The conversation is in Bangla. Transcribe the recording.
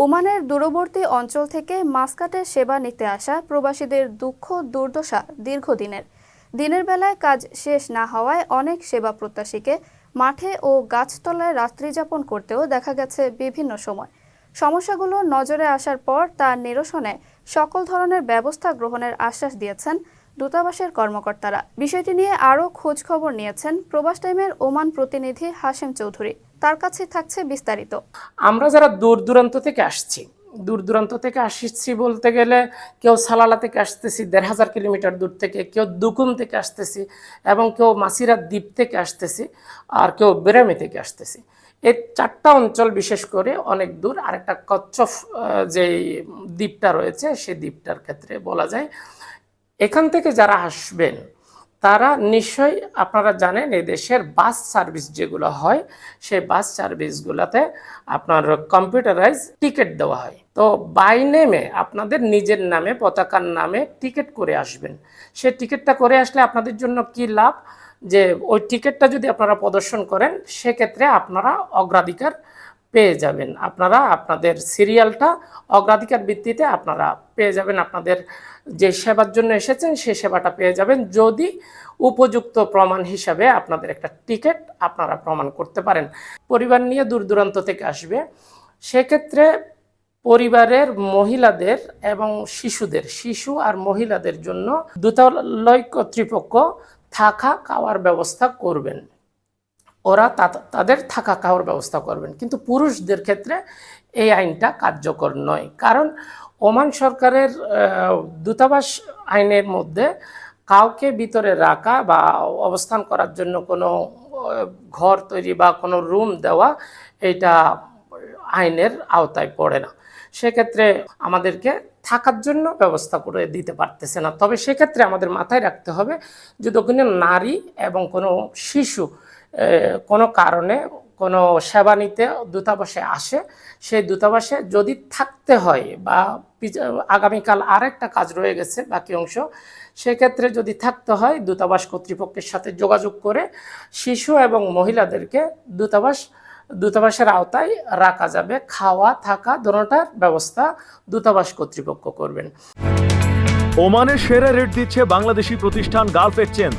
ওমানের দূরবর্তী অঞ্চল থেকে মাস্কাটের সেবা নিতে আসা প্রবাসীদের দুঃখ, দুর্দশা দীর্ঘদিনের। দিনের বেলায় কাজ শেষ না হওয়ায় অনেক সেবা প্রত্যাশীকে মাঠে ও গাছতলায় রাত্রিযাপন করতেও দেখা গেছে বিভিন্ন সময়। সমস্যাগুলো নজরে আসার পর তার নিরসনে সকল ধরনের ব্যবস্থা গ্রহণের আশ্বাস দিয়েছেন দূতাবাসের কর্মকর্তারা। বিষয়টি নিয়ে আরও খোঁজ খবর নিয়েছেন প্রবাস টাইমের ওমান প্রতিনিধি হাশেম চৌধুরী। তার কাছে থাকছে বিস্তারিত। আমরা যারা দূর দূরান্ত থেকে আসছি দূর দূরান্ত থেকে আসছি বলতে গেলে কেউ সালালা থেকে আসতেছি দেড় হাজার কিলোমিটার দূর থেকে কেউ দুকুম থেকে আসতেছি এবং কেউ মাসিরা দ্বীপ থেকে আসতেছি আর কেউ বেরামি থেকে আসতেছি। এই চারটা অঞ্চল বিশেষ করে অনেক দূর আরেকটা কচ্ছফ আহ, যে দ্বীপটা রয়েছে সেই দ্বীপটার ক্ষেত্রে বলা যায়। এখান থেকে যারা আসবেন, তারা নিশ্চয়ই আপনারা জানেন এই দেশের বাস সার্ভিস যেগুলো হয়, সেই বাস সার্ভিসগুলোতে আপনার কম্পিউটারাইজ টিকিট দেওয়া হয়। তো বাই নেমে আপনাদের নিজের নামে, পতাকার নামে টিকিট করে আসবেন। সে টিকিটটা করে আসলে আপনাদের জন্য কি লাভ? যে ওই টিকিটটা যদি আপনারা প্রদর্শন করেন, সেক্ষেত্রে আপনারা অগ্রাধিকার পেয়ে যাবেন। আপনারা আপনাদের সিরিয়ালটা অগ্রাধিকার ভিত্তিতে আপনারা পেয়ে যাবেন। আপনাদের যে সেবার জন্য এসেছেন সেই সেবাটা পেয়ে যাবেন। যদি উপযুক্ত প্রমাণ হিসাবে আপনাদের একটা টিকিট আপনারা প্রমাণ করতে পারেন। পরিবার নিয়ে দূর দূরান্ত থেকে আসবে। সেক্ষেত্রে পরিবারের মহিলাদের এবং শিশুদের, শিশু আর মহিলাদের জন্য দূতালয় কর্তৃপক্ষ থাকা খাওয়ার ব্যবস্থা করবেন। ওরা তাদের থাকা খাওয়ার ব্যবস্থা করবেন। কিন্তু পুরুষদের ক্ষেত্রে এই আইনটা কার্যকর নয়। কারণ ওমান সরকারের দূতাবাস আইনের মধ্যে কাউকে ভিতরে রাখা বা অবস্থান করার জন্য কোনো ঘর তৈরি বা কোনো রুম দেওয়া এটা আইনের আওতায় পড়ে না। সেক্ষেত্রে আমাদেরকে থাকার জন্য ব্যবস্থা করে দিতে পারতেছে না। তবে সেক্ষেত্রে আমাদের মাথায় রাখতে হবে যদি কোনো নারী এবং কোনো শিশু কোনো কারণে কোনো সেবা নিতে দূতাবাসে আসে, সেই দূতাবাসে যদি থাকতে হয় বা আগামীকাল আরেকটা কাজ রয়ে গেছে বাকি অংশ, সেক্ষেত্রে যদি থাকতে হয়, দূতাবাস কর্তৃপক্ষের সাথে যোগাযোগ করে শিশু এবং মহিলাদেরকে দূতাবাস, দূতাবাসের আওতায় রাখা যাবে। খাওয়া, থাকা দোনোটার ব্যবস্থা দূতাবাস কর্তৃপক্ষ করবেন। ওমানের সেরা রেট দিচ্ছে বাংলাদেশি প্রতিষ্ঠান গালফ এক্সচেঞ্জ।